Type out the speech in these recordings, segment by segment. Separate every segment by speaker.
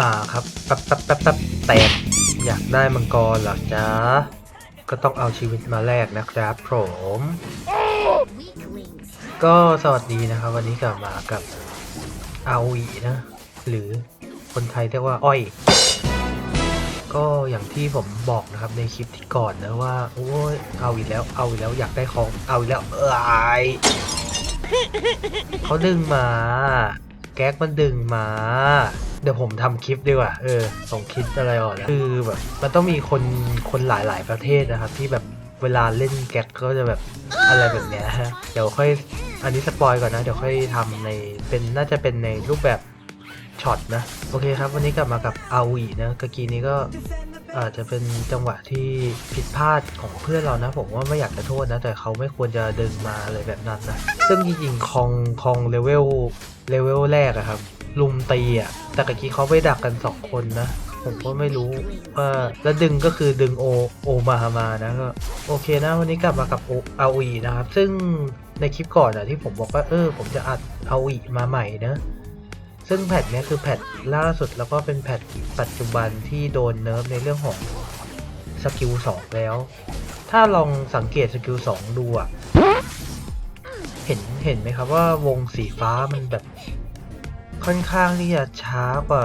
Speaker 1: มาครับแป๊บแป๊บแป๊บแป๊บแตกอยากได้มังกรหรอจ๊ะ ก็ต้องเอาชีวิตมาแลกนะครับผม ก็สวัสดีนะครับ วันนี้กลับมากับอาวีนะ หรือคนไทยเรียกว่าอ้อย ก็อย่างที่ผมบอกนะครับในคลิปที่ก่อนนะว่า โอ้ยเอาอีกแล้วเอาอีกแล้วอยากได้ของเอาอีกแล้วเออไอเขาดึงมา แก๊กมันดึงมา เดี๋ยวผมทำคลิปดีกว่า เออส่งคลิปอะไรออกคือแบบมันต้องมีคนคนหลายๆประเทศนะครับ ที่แบบเวลาเล่นแก๊กก็จะแบบอะไรแบบเนี้ยฮะ เดี๋ยวค่อยอันนี้สปอยก่อนนะ เดี๋ยวค่อยทำในเป็นน่าจะเป็นในรูปแบบช็อตนะ โอเคครับ วันนี้กลับมากับอาวีนะกกี้นี้ก็อาจจะเป็นจังหวะที่ผิดพลาดของเพื่อนเรานะ ผมว่าไม่อยากจะโทษนะ แต่เขาไม่ควรจะดึงมาอะไรแบบนั้นนะ ซึ่งจริงๆคองคองเลเวลเลเวลแรกอะครับ ลุมตีอะแต่กะกี้เขาไปดักกันสองคนนะ ผมก็ไม่รู้ว่าแล้วดึงก็คือดึงโอโอมามานะก็โอเคนะวันนี้กลับมากับโอาวีนะครับ ซึ่งในคลิปก่อนอะที่ผมบอกว่าเออ ผมจะอัดอาวีมาใหม่นะซึ่งแพทนี้คือแพทล่าสุดแล้วก็เป็นแพทปัจจุบันที่โดนเนิร์ฟในเรื่องของสกิล2แล้ว ถ้าลองสังเกตสกิล2ดูอะเห็นเห็นไหมครับว่าวงสีฟ้ามันแบบ ค่อนข้างที่จะช้ากว่า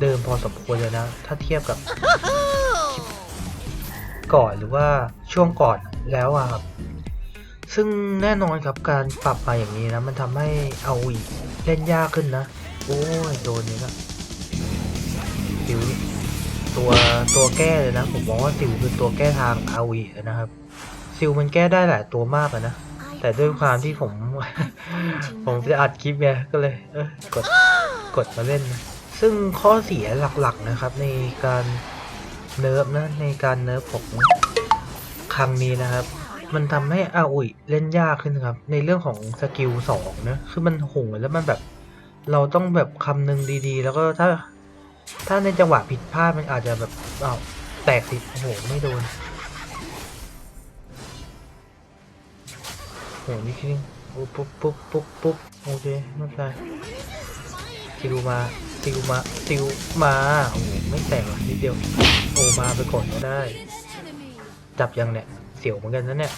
Speaker 1: เดิมพอสมควรเลยนะ ถ้าเทียบกับก่อนหรือว่าช่วงก่อนแล้วอะครับ ซึ่งแน่นอนครับการปรับมาอย่างนี้นะ มันทำให้เอาอีกเล่นยากขึ้นนะ โอ้ยโดนนี่ละสิวนี่ตัวตัวแก้เลยนะ ผมมองว่าสิวคือตัวแก้ทางอาวีนะครับ ซิลมันแก้ได้หลายตัวมากอะนะ แต่ด้วยความที่ผม ผมจะอัดคลิปไงก็เลยเออกด กดมาเล่นนะซึ่งข้อเสียหลักๆนะครับ ในการเนิร์ฟนะในการเนิร์ฟของครั้งนี้นะครับ มันทำให้อาอุยเล่นยากขึ้นครับ ในเรื่องของสกิลสองนะคือมันหงแล้วมันแบบ เราต้องแบบคำนึงดีๆ แล้วก็ถ้า ถ้าในจังหวะผิดพลาดมันอาจจะแบบอ้าวแตกสิโอ้โหไม่โดนโหนี่คิดปุ๊บปุ๊บปุ๊บปุ๊บปุ๊บโอเคไม่เป็นไร ซิลมาซิลมาซิลมาโอ้โหไม่แตกหรอกนิดเดียวโอมาไปก่อนก็ได้ จับยังเนี่ยเสียวเหมือนกันนะเนี่ย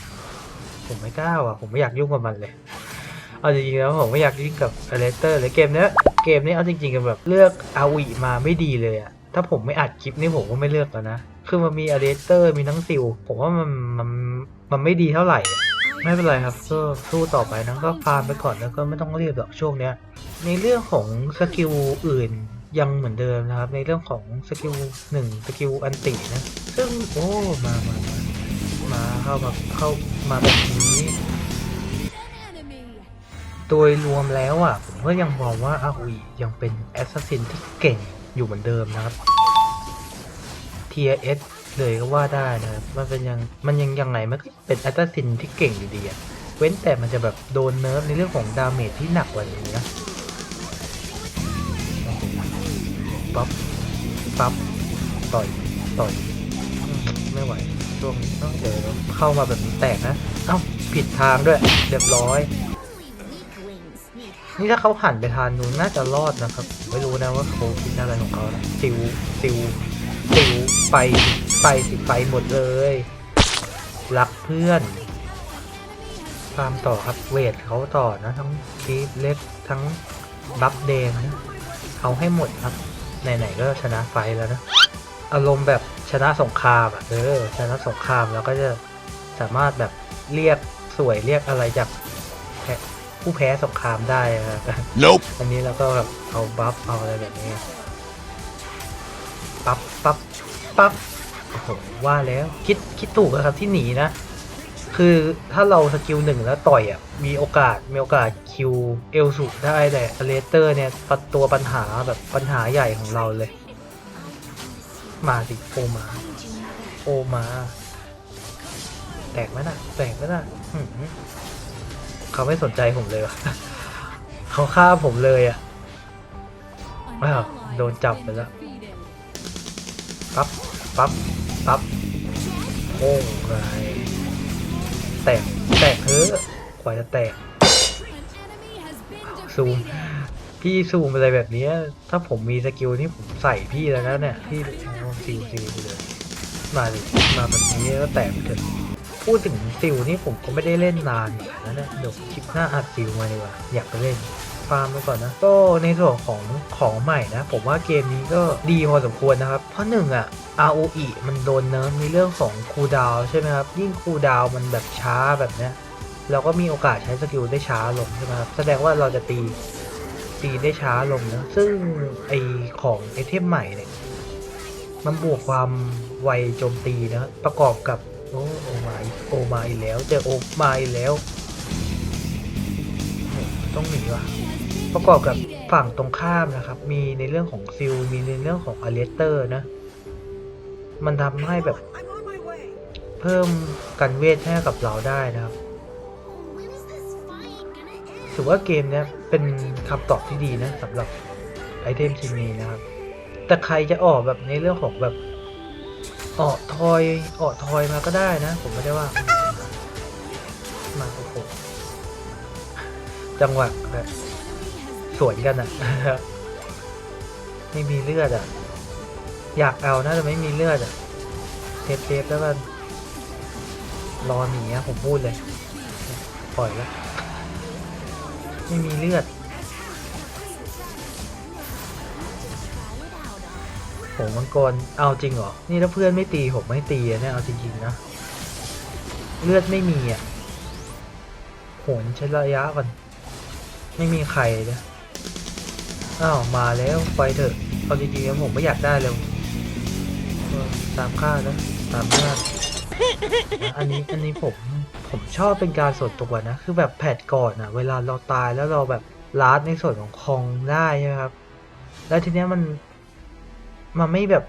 Speaker 1: ผมไม่กล้าว่ะผมไม่อยากยุ่งกับมันเลยเอาจริงๆแล้วผมไม่อยากยุ่งกับอเลสเตอร์เลยเกมเนี้ยเกมนี้เอาจริงๆกันแบบเลือกอาวีมาไม่ดีเลยอะถ้าผมไม่อัดคลิปนี่ผมก็ไม่เลือกแล้วนะคือมันมีอเลสเตอร์มีทั้งซิลผมว่ามันมันมันไม่ดีเท่าไหร่ ไม่เป็นไรครับก็สู้ต่อไปนะก็ฟาร์มไปก่อนแล้วก็ไม่ต้องรีบหรอกช่วงเนี้ย ในเรื่องของสกิลอื่นยังเหมือนเดิมนะครับ ในเรื่องของสกิลหนึ่งสกิลอันตินะ ซึ่งโอ้มามามามาเข้ามาเข้ามาแบบนี้โดยรวมแล้วอะผมก็ยังมองว่าอาวียังเป็นแอสซัสซินที่เก่งอยู่เหมือนเดิมนะครับ T S เลยก็ว่าได้นะครับมันเป็นยังมันยังยังไงมันก็เป็นแอสซัสซินที่เก่งอยู่ดีอะเว้นแต่มันจะแบบโดนเนิร์ฟในเรื่องของดาเมจที่หนักกว่านี้นะปั๊บปั๊บต่อยต่อยไม่ไหวช่วงนี้ต้องเดี๋ยวเข้ามาแบบนี้แตกนะเอ้าผิดทางด้วยเรียบร้อยนี่ถ้าเขาหันไปทางนู้นน่าจะรอดนะครับ ไม่รู้นะว่าเขาคิดอะไรของเขานะซิวซิวซิว ไปไปสิไปหมดเลย รักเพื่อนตามต่อครับเวทเขาต่อนะ ทั้งทีฟเล็กทั้งบัฟแดงนะเอาให้หมดครับ ไหนๆก็ชนะไฟแล้วนะ อารมณ์แบบชนะสงครามอะเออชนะสงครามแล้วก็จะสามารถแบบเรียกสวยเรียกอะไรจากแพ้ผู้แพ้สงครามได้นะครับ
Speaker 2: Nope.
Speaker 1: อันนี้เราก็แบบเอาบัฟเอาอะไรแบบนี้ ปั๊บโอ้โหว่าแล้วคิดคิดถูกแล้วครับที่หนีนะ คือถ้าเราสกิลหนึ่งแล้วต่อยอะมีโอกาสมีโอกาสคิวเอลสุได้แต่เลเตอร์เนี่ยปะตัวปัญหาแบบปัญหาใหญ่ของเราเลย มาสิโอมา โอมา แตกไหมน่ะแตกไหมน่ะเขาไม่สนใจผมเลยวะเขาฆ่าผมเลยอะอ้าวโดนจับไปแล้วปั๊บ ปั๊บปั๊บโอ้ไงแตก แตกเฮ้อกว่าจะแตก ซูม พี่ซูมอะไรแบบนี้ถ้าผมมีสกิลที่ผมใส่พี่แล้วนะเนี่ย พี่ซิลซิลไปเลยมาเลยมาแบบนี้ก็แตกไปเถอะพูดถึงซิลนี่ผมก็ไม่ได้เล่นนานเหมือนกันนะเนี่ยเดี๋ยวคลิปหน้าอัดซิลมาดีกว่า อยากไปเล่น ฟาร์มไปก่อนนะ ก็ในส่วนของของใหม่นะ ผมว่าเกมนี้ก็ดีพอสมควรนะครับ เพราะหนึ่งอะ ROE มันโดนเนิร์ฟในเรื่องของคูลดาวใช่ไหมครับ ยิ่งคูลดาวมันแบบช้าแบบเนี้ยเราก็มีโอกาสใช้สกิลได้ช้าลงใช่ไหมครับ แสดงว่าเราจะตีตีได้ช้าลงนะ ซึ่งไอของไอเทมใหม่เนี่ย มันบวกความไวโจมตีนะ ประกอบกับ โอ้โอมาโอมาอีกแล้ว เจอโอมาอีกแล้ว ต้องหนีว่ะประกอบกับฝั่งตรงข้ามนะครับ มีในเรื่องของซิลมีในเรื่องของอเลสเตอร์นะ มันทำให้แบบเพิ่มกันเวทให้กับเราได้นะครับ ถือว่าเกมเนี้ยเป็นคำตอบที่ดีนะสำหรับไอเทมชิ้นนี้นะครับ แต่ใครจะออกแบบในเรื่องของแบบออกทอยออกทอยมาก็ได้นะ ผมไม่ได้ว่า จังหวะแบบสวนกันอะไม่มีเลือดอะอยากเอานะแต่ไม่มีเลือดอะเทปเทปแล้วกันรอหนีอะผมพูดเลย ปล่อยแล้ว ไม่มีเลือดโหมังกรเอาจริงเหรอ นี่ถ้าเพื่อนไม่ตีผมไม่ตีเนี่ยเอาจริงๆนะ เลือดไม่มีอะโหนใช้ระยะก่อน ไม่มีใครนะอ้าวมาแล้วไปเถอะเอาจริงๆนะผมไม่อยากได้เลยตามค่านะตามค่าอันนี้อันนี้ผมผมชอบเป็นการส่วนตัวนะ คือแบบแพทก่อนอะเวลาเราตายแล้วเราแบบลาดในส่วนของคองได้ใช่ไหมครับ แล้วทีเนี้ยมันมันไม่แบบ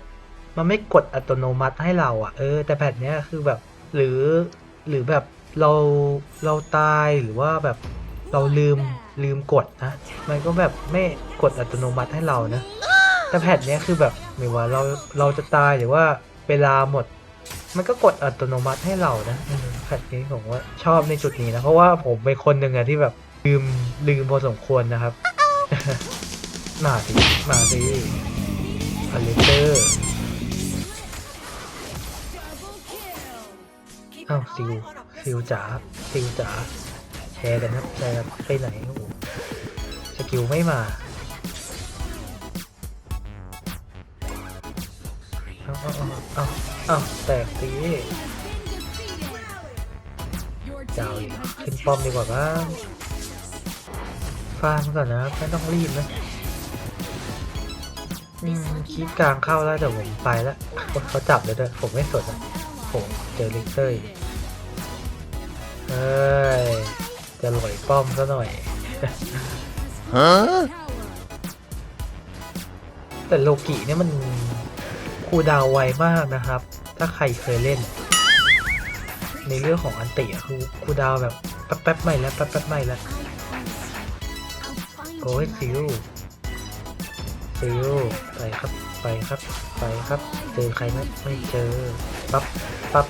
Speaker 1: มันไม่กดอัตโนมัติให้เราอะเออแต่แพทเนี้ยคือแบบหรือหรือแบบเราเราตายหรือว่าแบบเราลืม ลืมกดนะ มันก็แบบไม่กดอัตโนมัติให้เรานะ แต่แพทเนี้ยคือแบบไม่ว่าเราเราจะตายหรือว่าเวลาหมด มันก็กดอัตโนมัติให้เรานะอืมแพทนี้ผมว่าชอบในจุดนี้นะ เพราะว่าผมเป็นคนหนึ่งอะที่แบบลืมลืมพอสมควรนะครับ มาสิมาสิอเลเตอร์อ้าวซิลซิลจ๋าซิลจ๋าแชร์กันครับแชร์ไปไหนโอ้โห สกิลไม่มาเอาเอาเอาเอาเอาแตกสิเจ้าอีกขึ้นป้อมดีกว่าบ้างฟาร์มก่อนนะไม่ต้องรีบนะอืมคีบกลางเข้าแล้วแต่ผมไปแล้วเขาจับเลยด้วยผมไม่สนอะผมเจอลิกเตอร์เฮ้ยจะหลอยป้อมซะหน่อย
Speaker 2: Huh?
Speaker 1: แต่โลกิเนี่ยมันคูดาวไวมากนะครับ ถ้าใครเคยเล่น ในเรื่องของอันติอะคือคูดาวแบบแป๊บๆใหม่แล้วแป๊บๆใหม่แล้วโอ้ยซิลซิลไปครับไปครับไปครับ เจอใครไหมไม่เจอปั๊บปั๊บ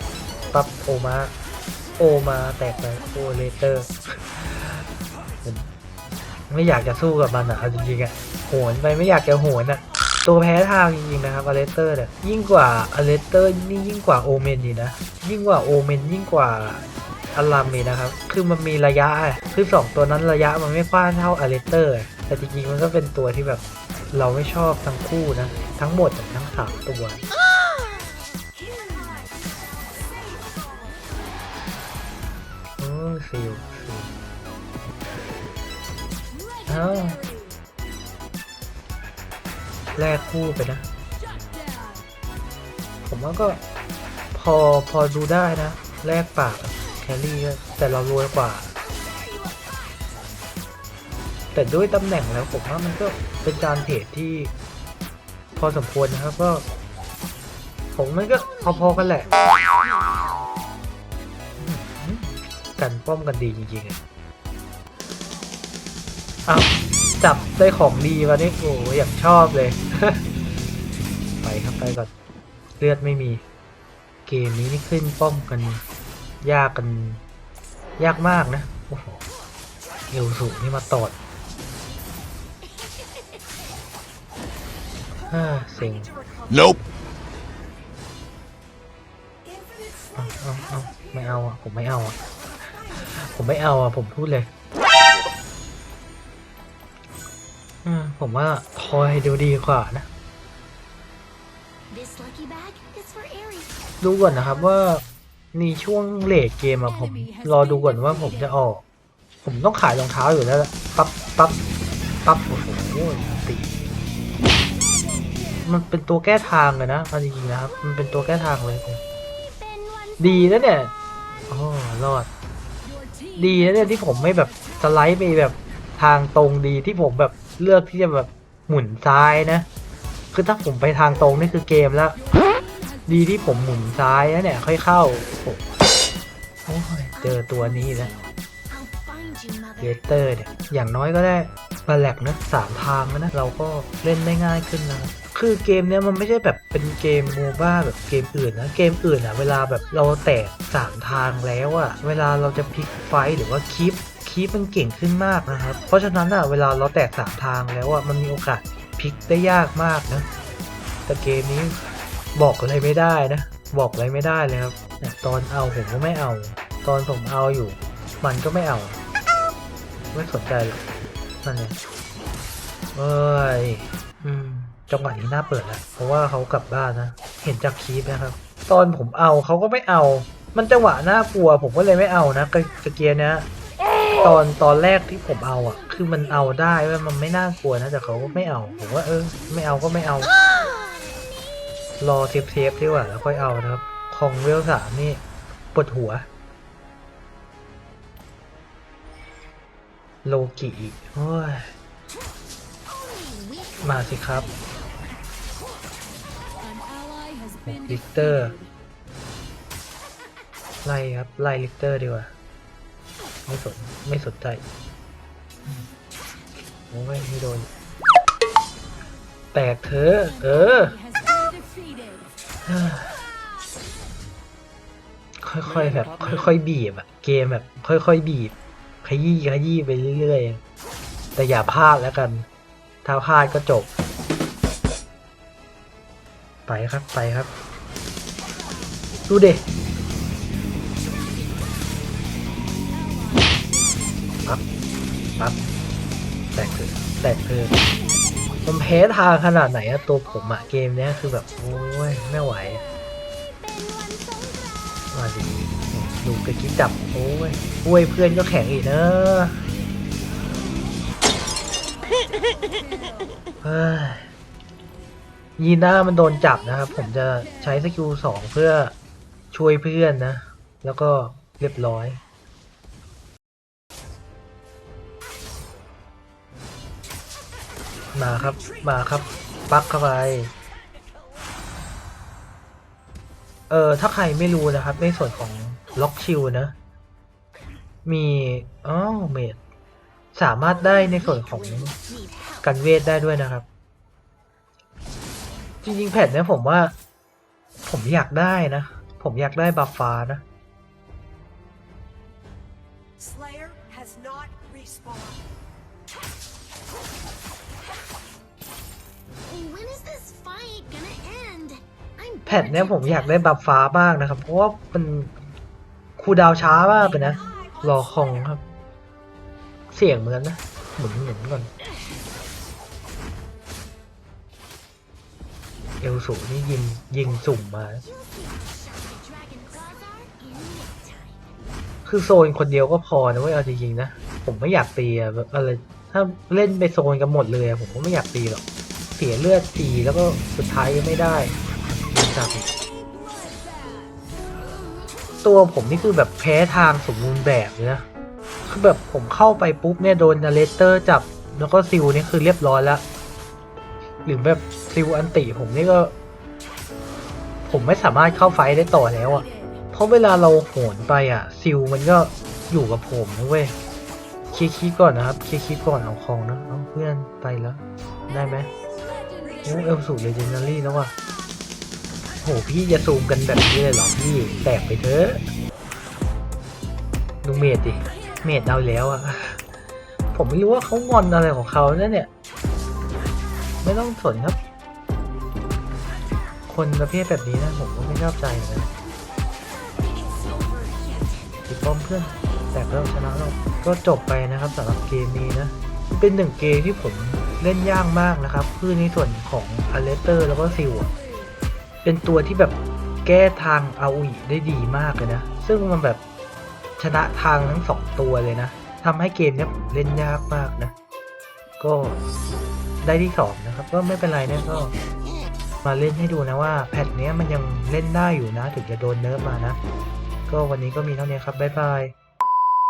Speaker 1: ปั๊บโอมาโอมาแตกไปโอเลเตอร์ ไม่อยากจะสู้กับมันอะเอาจริงๆอะโหนไปไม่อยากจะโหนอะตัวแพ้ทางจริงๆนะครับอเลสเตอร์เนี่ยยิ่งกว่าอเลสเตอร์นี่ยิ่งกว่าโอเมนนี่นะยิ่งกว่าโอเมนยิ่งกว่าอลัมนี่นะครับ คือมันมีระยะ คือสองตัวนั้นระยะมันไม่กว้างเท่าอเลสเตอร์ แต่จริงๆมันก็เป็นตัวที่แบบเราไม่ชอบทั้งคู่นะ ทั้งหมดทั้งสามตัวโอ้ซิล ซิลเอ้าแลกคู่ไปนะ ผมว่าก็พอพอดูได้นะ แลกปากแครี่แต่เรารวยกว่า แต่ด้วยตำแหน่งแล้วผมว่ามันก็เป็นการเทรดที่ พอสมควรนะครับก็ผมมันก็พอๆกันแหละ กันป้อมกันดีจริงๆอะ อ้าวจับได้ของดีมานี่โอ้ยอย่างชอบเลย ไปครับไปก่อน เลือดไม่มี เกมนี้นี่ขึ้นป้อมกัน ยากกัน ยากมากนะ โอ้โหเอวสูงนี่มาตอดอ่าเซ็ง
Speaker 2: Nope.
Speaker 1: เอาเอาเอาไม่เอาอะ ผมไม่เอาอะ ผมไม่เอาอะ ผมพูดเลย ผมว่าทอยดูดีกว่านะ
Speaker 3: This lucky bag is for Aries.
Speaker 1: ดูก่อนนะครับว่ามีช่วงเลทเกมอะผม รอดูก่อนว่าผมจะออก ผมต้องขายรองเท้าอยู่แล้วล่ะปั๊บปั๊บปั๊บโอ้โหตีมันเป็นตัวแก้ทางเลยนะเอาจริงๆนะครับ มันเป็นตัวแก้ทางเลย
Speaker 3: Ben one
Speaker 1: ดีนะเนี่ยอ๋อรอด ดีนะเนี่ยที่ผมไม่แบบสไลด์ไปแบบทางตรงดีที่ผมแบบ เลือกที่จะแบบหมุนซ้ายนะ คือถ้าผมไปทางตรงนี่คือเกมแล้ว ดีที่ผมหมุนซ้ายนะเนี่ยค่อยเข้าโอ้โอ้ยเจอตัวนี้นะ
Speaker 3: I'll find you,
Speaker 1: เล
Speaker 3: mother.
Speaker 1: เตอร์เนี่ยอย่างน้อยก็ได้บาแลกนะสามทางแล้วนะ เราก็เล่นได้ง่ายขึ้นนะคือเกมเนี้ยมันไม่ใช่แบบเป็นเกมโมบ้าแบบเกมอื่นนะ เกมอื่นอะ เวลาแบบเราแตกสามทางแล้วอะเวลาเราจะพลิกไฟหรือว่าคลิป คลิปมันเก่งขึ้นมากนะครับ เพราะฉะนั้นอะเวลาเราแตกสามทางแล้วอะมันมีโอกาสพลิกได้ยากมากนะ แต่เกมนี้บอกอะไรไม่ได้นะ บอกอะไรไม่ได้เลยครับตอนเอาผมก็ไม่เอา ตอนผมเอาอยู่ มันก็ไม่เอา ไม่สนใจหรอกนั่นเองเอ้ยอืมจังหวะนี้น่าเปิดแล้วเพราะว่าเขากลับบ้านนะ เห็นจากคลิปนะครับ ตอนผมเอาเขาก็ไม่เอา มันจังหวะน่ากลัว ผมก็เลยไม่เอานะกระกระเกียร์เนี้ย ตอนตอนแรกที่ผมเอาอะ คือมันเอาได้เว่ามันไม่น่ากลัวนะแต่เขาก็ไม่เอาผมว่าเออ ไม่เอาก็ไม่เอา รอเทปเทปดีกว่าแล้วค่อยเอานะครับ ของเวลสามนี่ปวดหัว โลกิโอ้ยมาสิครับ
Speaker 2: An ally has been
Speaker 1: Victor.
Speaker 2: defeated.
Speaker 1: ไล่ครับ ไล่ลิกเตอร์ดีกว่า ไม่สนไม่สนใจโอ้ยไม่โดน แตกเธอ เออ ค่อยๆแบบ ค่อยๆบีบอะเกมแบบ ค่อยๆบีบ ขยี้ขยี้ไปเรื่อยๆ แต่อย่าพลาดแล้วกัน ถ้าพลาดก็จบ ไปครับไปครับ ดูเด็ ปั๊บปั๊บแตกเถอแตกเถอะมันแพ้ทางขนาดไหนอะตัวผมอะเกมเนี้ยคือแบบ โอ้ย ไม่ไหว มาดิดูกระกิ๊บจับ โอ้ยห้วยเพื่อนก็แข็งอีกเนอะเฮ้ยยีน่ามันโดนจับนะครับ ผมจะใช้สกิลสองเพื่อช่วยเพื่อนนะ แล้วก็เรียบร้อย มาครับ มาครับ ปักเข้าไป เออถ้าใครไม่รู้นะครับ ในส่วนของล็อกชิลนะ มีอ๋อเมดสามารถได้ในส่วนของกันเวทได้ด้วยนะครับ จริงๆแผ่นเนี้ยผมว่า ผมอยากได้นะ ผมอยากได้บัฟฟ้านะ แผ่น
Speaker 3: bored
Speaker 1: เนี้ย
Speaker 3: to
Speaker 1: ผมอยาก
Speaker 3: death.
Speaker 1: ได้บัฟฟ้ามากนะครับ เพราะว่ามันคูลดาวน์ช้ามากเลยนะรอคองครับ เสียงเหมือนกันนะหมุนหมุนก่อนเอลสูนี่ยิงยิงสุ่มมา
Speaker 3: You think Shiny Dragon Bazaar in no time.
Speaker 1: คือโซนคนเดียวก็พอนะเว้ยเอาจริงๆนะ ผมไม่อยากตีอะแบบอะไรถ้าเล่นไปโซนกันหมดเลยอะผมก็ไม่อยากตีหรอก เสียเลือดตีแล้วก็สุดท้ายไม่ได้ยิงจับตัวผมนี่คือแบบแพ้ทางสมบูรณ์แบบเนะคือแบบผมเข้าไปปุ๊บเนี่ยโดนนาเลเตอร์จับ แล้วก็ซิลนี่คือเรียบร้อยแล้วหรือแบบซิลอันติผมนี่ก็ ผมไม่สามารถเข้าไฟได้ต่อแล้วอะเพราะเวลาเราโหนไปอะ ซิลมันก็อยู่กับผมนะเว้ยคลียร์คีย์ก่อนนะครับคลียร์คีย์ก่อนเอาของนะเอาเพื่อนไปแล้ว ได้ไหม โอ้เอลสูเลเจนดารี่แล้วว่ะโหพี่จะซูมกันแบบนี้เลยเหรอพี่แตกไปเถอะดูเมดดิ เมดเอาแล้วอะผมไม่รู้ว่าเขางอนอะไรของเขาเนี่ยเนี่ย ไม่ต้องสนครับ คนประเภทแบบนี้นะ ผมก็ไม่ชอบใจเหมือนกันติดป้อมเพื่อน แต่ก็ชนะเราก็จบไปนะครับสำหรับเกมนี้นะ เป็นหนึ่งเกมที่ผม เล่นยากมากนะครับคือในส่วนของอเลสเตอร์แล้วก็ซิลเป็นตัวที่แบบแก้ทางอาวีได้ดีมากเลยนะ ซึ่งมันแบบชนะทางทั้งสองตัวเลยนะทำให้เกมเนี้ยเล่นยากมากนะ ก็ได้ที่สองนะครับ ก็ไม่เป็นไรนะก็มาเล่นให้ดูนะว่าแพทเนี้ยมันยังเล่นได้อยู่นะ ถึงจะโดนเนิร์ฟมานะ ก็วันนี้ก็มีเท่านี้ครับ บ๊ายบาย